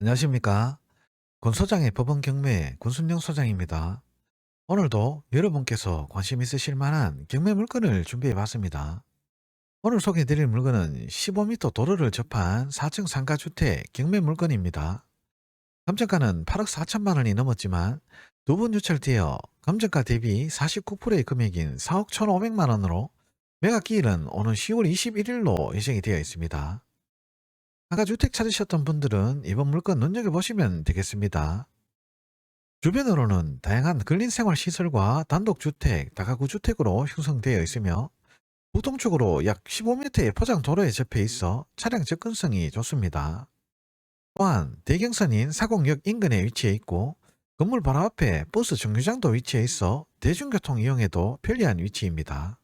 안녕하십니까. 군소장의 법원 경매 군순영 소장입니다. 오늘도 여러분께서 관심 있으실 만한 경매 물건을 준비해 봤습니다. 오늘 소개해 드릴 물건은 15m 도로를 접한 4층 상가주택 경매 물건입니다. 감정가는 8억 4천만 원이 넘었지만 두 번 유찰되어 감정가 대비 49%의 금액인 4억 1,500만 원으로 매각 기일은 오는 10월 21일로 예정이 되어 있습니다. 상가주택 찾으셨던 분들은 이번 물건 눈여겨보시면 되겠습니다. 주변으로는 다양한 근린생활시설과 단독주택, 다가구주택으로 형성되어 있으며 북동쪽으로 약 15m의 포장 도로에 접해 있어 차량 접근성이 좋습니다. 또한 대경선인 사공역 인근에 위치해 있고 건물 바로 앞에 버스 정류장도 위치해 있어 대중교통 이용에도 편리한 위치입니다.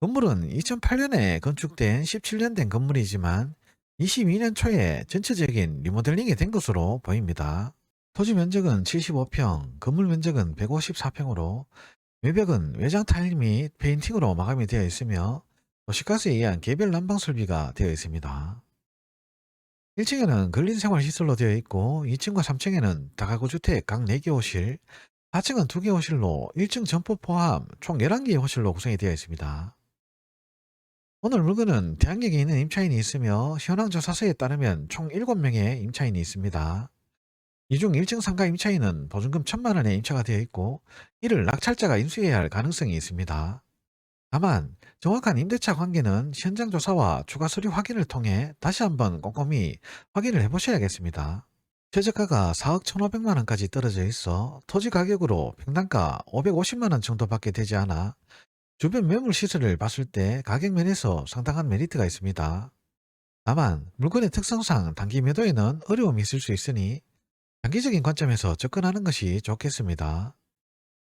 건물은 2008년에 건축된 17년 된 건물이지만 22년 초에 전체적인 리모델링이 된 것으로 보입니다. 토지 면적은 75평, 건물 면적은 154평으로 외벽은 외장 타일 및 페인팅으로 마감이 되어 있으며 도시가스에 의한 개별 난방 설비가 되어 있습니다. 1층에는 근린생활시설로 되어 있고 2층과 3층에는 다가구 주택 각 4개 호실, 4층은 2개 호실로 1층 전포 포함 총 11개의 호실로 구성이 되어 있습니다. 오늘 물건은 대학역에 있는 임차인이 있으며 현황 조사서에 따르면 총 7명의 임차인이 있습니다. 이 중 1층 상가 임차인은 보증금 1천만 원에 임차가 되어 있고 이를 낙찰자가 인수해야 할 가능성이 있습니다. 다만 정확한 임대차 관계는 현장 조사와 추가 서류 확인을 통해 다시 한번 꼼꼼히 확인을 해보셔야겠습니다. 최저가가 4억 1,500만 원까지 떨어져 있어 토지 가격으로 평당가 550만 원 정도밖에 되지 않아 주변 매물 시설을 봤을 때 가격 면에서 상당한 메리트가 있습니다. 다만 물건의 특성상 단기 매도에는 어려움이 있을 수 있으니 장기적인 관점에서 접근하는 것이 좋겠습니다.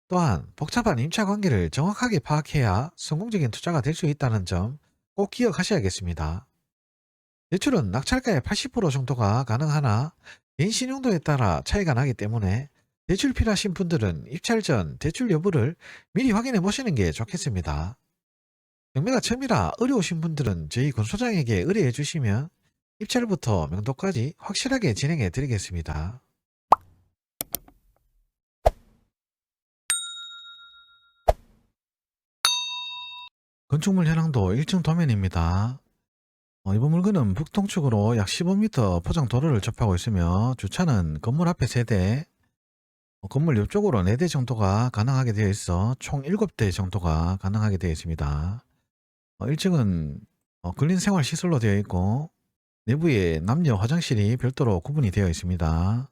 또한 복잡한 임차 관계를 정확하게 파악해야 성공적인 투자가 될 수 있다는 점 꼭 기억하셔야겠습니다. 대출은 낙찰가의 80% 정도가 가능하나 개인 신용도에 따라 차이가 나기 때문에 대출 필요하신 분들은 입찰 전 대출 여부를 미리 확인해 보시는 게 좋겠습니다. 경매가 처음이라 어려우신 분들은 저희 군소장에게 의뢰해 주시면 입찰부터 명도까지 확실하게 진행해 드리겠습니다. 건축물 현황도 1층 도면입니다. 어, 이번 물건은 북동쪽으로 약 15m 포장 도로를 접하고 있으며 주차는 건물 앞에 3대, 어, 건물 옆쪽으로 4대 정도가 가능하게 되어 있어 총 7대 정도가 가능하게 되어 있습니다. 어, 1층은 근린생활시설로 되어 있고 내부에 남녀 화장실이 별도로 구분이 되어 있습니다.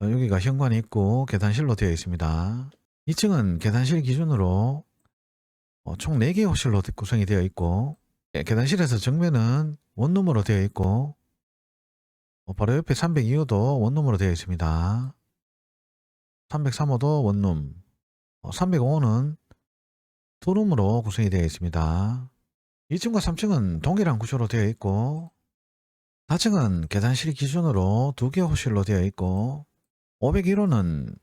어, 여기가 현관이 있고 계단실로 되어 있습니다. 2층은 계단실 기준으로 어, 총 4개의 호실로 구성이 되어 있고 예, 계단실에서 정면은 원룸으로 되어 있고 어, 바로 옆에 302호도 원룸으로 되어 있습니다. 303호도 원룸, 어, 305호는 투룸으로 구성이 되어 있습니다. 2층과 3층은 동일한 구조로 되어 있고 4층은 계단실 기준으로 2개 호실로 되어 있고 501호는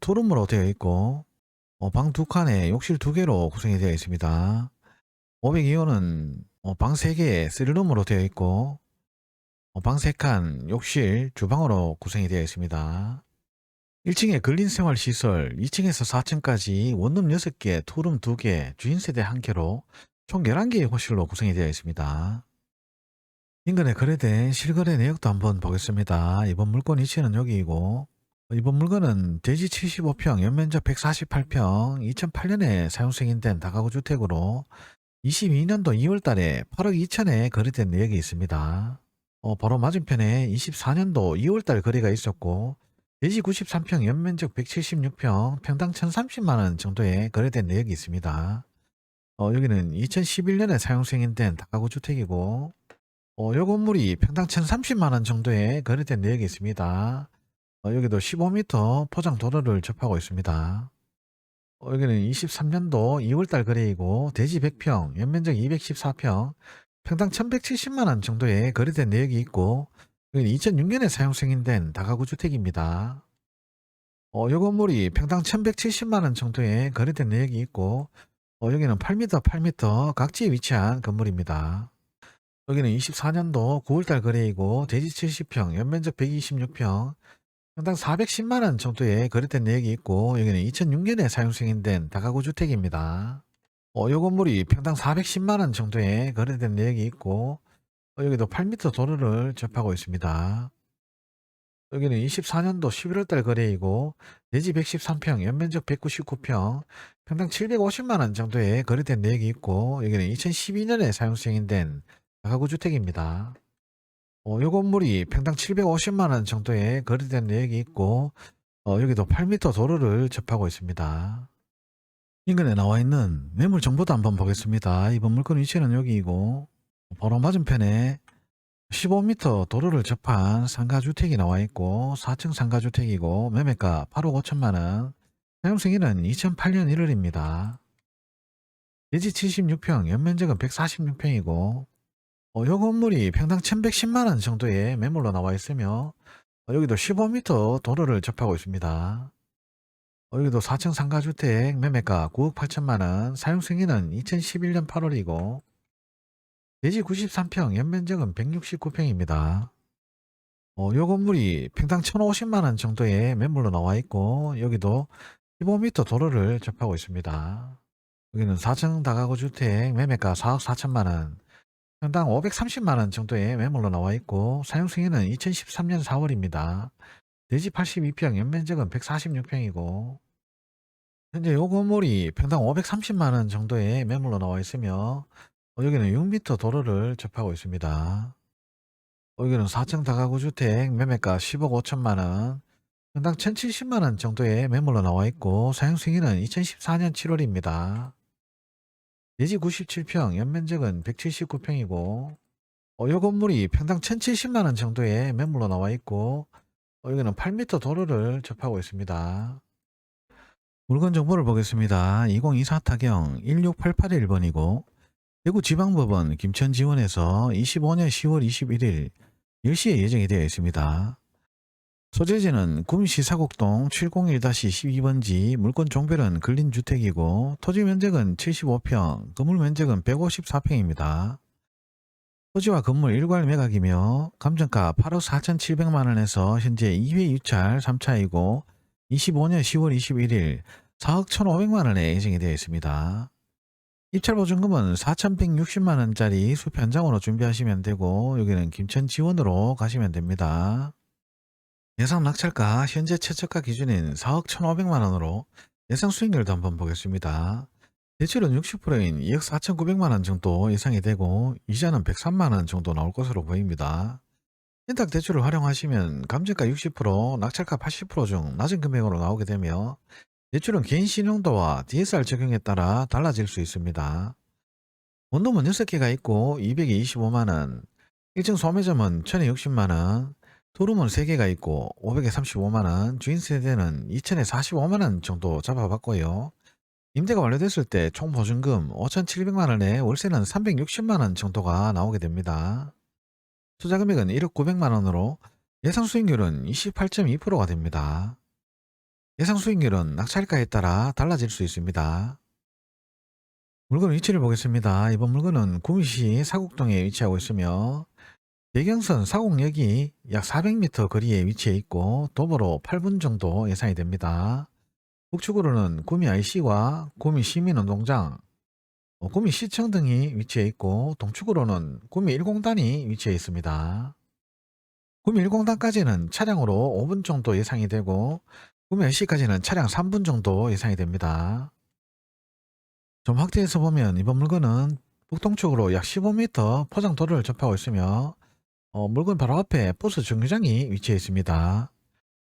투룸으로 되어 있고 방두 칸에 욕실 두 개로 구성이 되어 있습니다. 502호는 방 3개에 3룸으로 되어 있고 방 3칸, 욕실, 주방으로 구성이 되어 있습니다. 1층에 근린생활시설, 2층에서 4층까지 원룸 6개, 투룸 2개, 주인세대 1개로 총 11개의 호실로 구성이 되어 있습니다. 인근에 거래된 실거래 내역도 한번 보겠습니다. 이번 물건 위치는 여기이고 이번 물건은 대지 75평, 연면적 148평, 2008년에 사용 승인된 다가구 주택으로 22년도 2월 달에 8억 2천에 거래된 내역이 있습니다. 어, 바로 맞은편에 24년도 2월 달 거래가 있었고 대지 93평, 연면적 176평, 평당 1,030만원 정도에 거래된 내역이 있습니다. 어, 여기는 2011년에 사용 승인된 다가구 주택이고 어, 요 건물이 평당 1,030만원 정도에 거래된 내역이 있습니다. 어, 여기도 15m 포장 도로를 접하고 있습니다. 어, 여기는 23년도 2월달 거래이고 대지 100평, 연면적 214평, 평당 1170만원 정도에 거래된 내역이 있고 2006년에 사용 승인된 다가구 주택입니다. 어, 요 건물이 평당 1170만 원 정도에 거래된 내역이 있고 어, 여기는 8m, 8m 각지에 위치한 건물입니다. 여기는 24년도 9월달 거래이고 대지 70평, 연면적 126평, 평당 410만 원 정도에 거래된 내역이 있고 여기는 2006년에 사용 승인된 다가구 주택입니다. 어, 요 건물이 평당 410만 원 정도에 거래된 내역이 있고 어, 여기도 8m 도로를 접하고 있습니다. 여기는 24년도 11월달 거래이고 내지 113평, 연면적 199평, 평당 750만 원 정도에 거래된 내역이 있고 여기는 2012년에 사용 승인된 다가구 주택입니다. 어, 요 건물이 평당 750만 원 정도에 거래된 내역이 있고 어, 여기도 8m 도로를 접하고 있습니다. 인근에 나와 있는 매물 정보도 한번 보겠습니다. 이번 물건 위치는 여기이고 바로 맞은편에 15m 도로를 접한 상가주택이 나와 있고 4층 상가주택이고 매매가 8억 5천만 원 사용 승인은 2008년 1월입니다. 대지 76평, 연면적은 146평이고 어, 요 건물이 평당 1110만 원 정도의 매물로 나와 있으며 어, 여기도 15m 도로를 접하고 있습니다. 어, 여기도 4층 상가주택 매매가 9억 8천만 원, 사용 승인은 2011년 8월이고 대지 93평, 연면적은 169평입니다. 어, 요 건물이 평당 1,050만 원 정도의 매물로 나와 있고 여기도 15m 도로를 접하고 있습니다. 여기는 4층 다가구 주택 매매가 4억 4천만 원, 평당 530만 원 정도의 매물로 나와 있고 사용 승인은 2013년 4월입니다. 대지 82평, 연면적은 146평이고 현재 요 건물이 평당 530만 원 정도의 매물로 나와 있으며 어, 여기는 6m 도로를 접하고 있습니다. 어, 여기는 4층 다가구 주택 매매가 10억 5천만 원, 평당 1,070만 원 정도의 매물로 나와 있고 사용 승인은 2014년 7월입니다. 대지 97평, 연면적은 179평이고 어, 요 건물이 평당 1,070만 원 정도의 매물로 나와 있고 어, 여기는 8m 도로를 접하고 있습니다. 물건 정보를 보겠습니다. 2024 타경 16881번이고 대구지방법원 김천지원에서 25년 10월 21일 10시에 예정이 되어 있습니다. 소재지는 구미시 사곡동 701-12번지 물건 종별은 근린주택이고 토지 면적은 75평, 건물 면적은 154평입니다. 토지와 건물 일괄 매각이며 감정가 8억 4,700만원에서 현재 2회 유찰 3차이고 25년 10월 21일 4억 1,500만원에 예정이 되어 있습니다. 입찰 보증금은 4,160만 원짜리 수표 한 장으로 준비하시면 되고 여기는 김천 지원으로 가시면 됩니다. 예상 낙찰가 현재 최저가 기준인 4억 1,500만 원으로 예상 수익률도 한번 보겠습니다. 대출은 60%인 2억 4,900만 원 정도 예상이 되고 이자는 103만 원 정도 나올 것으로 보입니다. 신탁 대출을 활용하시면 감정가 60%, 낙찰가 80%중 낮은 금액으로 나오게 되며 대출은 개인 신용도와 DSR 적용에 따라 달라질 수 있습니다. 원룸은 6개가 있고 225만원, 1층 소매점은 1060만원, 투룸은 3개가 있고 535만원, 주인 세대는 2000에 45만원 정도 잡아봤고요. 임대가 완료됐을 때 총 보증금 5,700만원에 월세는 360만원 정도가 나오게 됩니다. 투자 금액은 1억 900만원으로 예상 수익률은 28.2%가 됩니다. 예상 수익률은 낙찰가에 따라 달라질 수 있습니다. 물건 위치를 보겠습니다. 이번 물건은 구미시 사곡동에 위치하고 있으며 대경선 사곡역이 약 400m 거리에 위치해 있고 도보로 8분 정도 예상이 됩니다. 북측으로는 구미 IC와 구미 시민운동장, 어, 구미 시청 등이 위치해 있고 동측으로는 구미 1공단이 위치해 있습니다. 구미 1공단까지는 차량으로 5분 정도 예상이 되고 구미 IC까지는 차량 3분 정도 예상이 됩니다. 좀 확대해서 보면 이번 물건은 북동쪽으로 약 15m 포장도로를 접하고 있으며 어, 물건 바로 앞에 버스 정류장이 위치해 있습니다.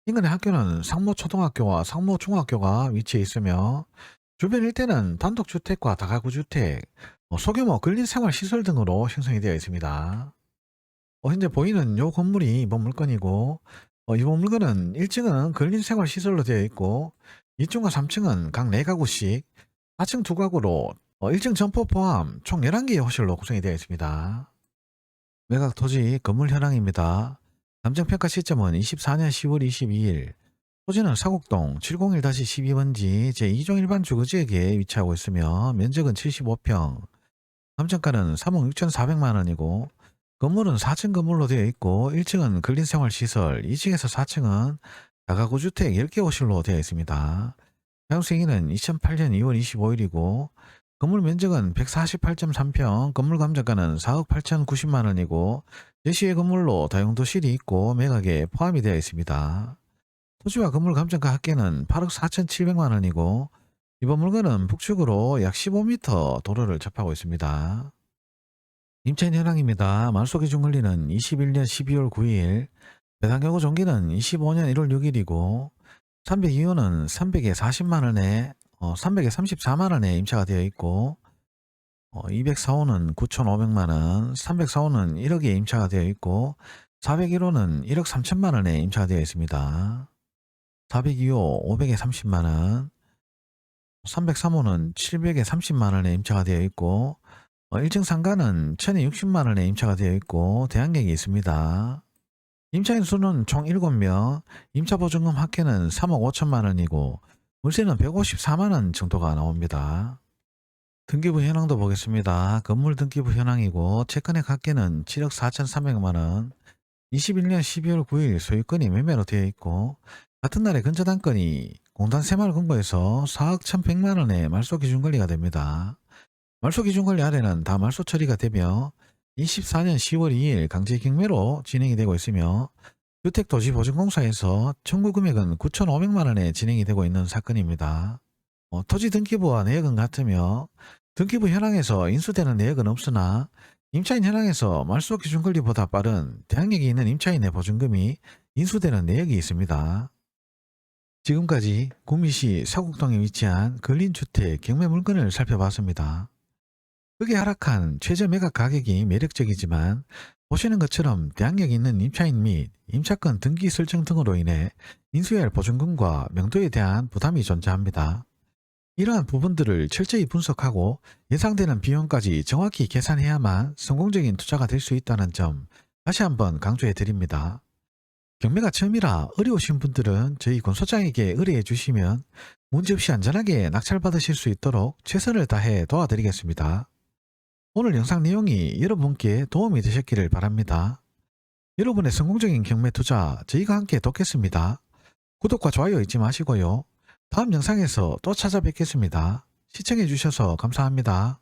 인근의 학교는 상모초등학교와 상모중학교가 위치해 있으며 주변 일대는 단독주택과 다가구주택, 어, 소규모 근린생활시설 등으로 형성이 되어 있습니다. 어, 현재 보이는 요 건물이 이번 물건이고 어, 이번 물건은 1층은 근린생활 시설로 되어 있고 2층과 3층은 각 4가구씩 4층 2가구로 1층 점포 포함 총 11개의 호실로 구성이 되어 있습니다. 매각 토지 건물 현황입니다. 감정평가 시점은 24년 10월 22일. 토지는 사곡동 701-12번지 제2종 일반 주거지역에 위치하고 있으며 면적은 75평. 감정가는 3억 6,400만 원이고 건물은 4층 건물로 되어 있고 1층은 근린생활시설, 2층에서 4층은 다가구 주택 10개 호실로 되어 있습니다. 사용승인은 2008년 2월 25일이고 건물 면적은 148.3평, 건물 감정가는 4억 8,090만 원이고 제시의 건물로 다용도실이 있고 매각에 포함이 되어 있습니다. 토지와 건물 감정가 합계는 8억 4,700만 원이고 이번 물건은 북측으로 약 15m 도로를 접하고 있습니다. 임차인 현황입니다. 말소기준 권리는 21년 12월 9일, 배당경고 종기는 25년 1월 6일이고 302호는 300에 40만 원에 어, 300에 34만 원에 임차가 되어 있고 어, 204호는 9,500만 원, 304호는 1억에 임차가 되어 있고 401호는 1억 3천만 원에 임차가 되어 있습니다. 402호 500에 30만 원, 303호는 700에 30만 원에 임차가 되어 있고 어, 1층 상가는 1060만 원에 임차가 되어 있고 대항력이 있습니다. 임차인 수는 총 7명, 임차 보증금 합계는 3억 5천만 원이고 물세는 154만 원 정도가 나옵니다. 등기부 현황도 보겠습니다. 건물 등기부 현황이고 채권의 합계는 7억 4,300만 원, 21년 12월 9일 소유권이 매매로 되어 있고 같은 날에 근저 단건이 공단 새마을 금고에서 4억 1,100만 원의 말소 기준 권리가 됩니다. 말소 기준 권리 아래는 다 말소 처리가 되며 24년 10월 2일 강제 경매로 진행이 되고 있으며 주택도시보증공사에서 청구 금액은 9,500만 원에 진행이 되고 있는 사건입니다. 어, 토지 등기부와 내역은 같으며 등기부 현황에서 인수되는 내역은 없으나 임차인 현황에서 말소 기준 권리보다 빠른 대항력이 있는 임차인의 보증금이 인수되는 내역이 있습니다. 지금까지 구미시 사곡동에 위치한 근린주택 경매 물건을 살펴봤습니다. 크게 하락한 최저 매각 가격이 매력적이지만 보시는 것처럼 대항력 있는 임차인 및 임차권 등기 설정 등으로 인해 할 보증금과 명도에 대한 부담이 존재합니다. 이러한 부분들을 철저히 분석하고 예상되는 비용까지 정확히 계산해야만 성공적인 투자가 될 수 있다는 점 다시 한번 강조해 드립니다. 경매가 처음이라 어려우신 분들은 저희 권소장에게 의뢰해 주시면 문제없이 안전하게 낙찰받으실 수 있도록 최선을 다해 도와드리겠습니다. 오늘 영상 내용이 여러분께 도움이 되셨기를 바랍니다. 여러분의 성공적인 경매 투자 저희가 함께 돕겠습니다. 구독과 좋아요 잊지 마시고요. 다음 영상에서 또 찾아뵙겠습니다. 시청해 주셔서 감사합니다.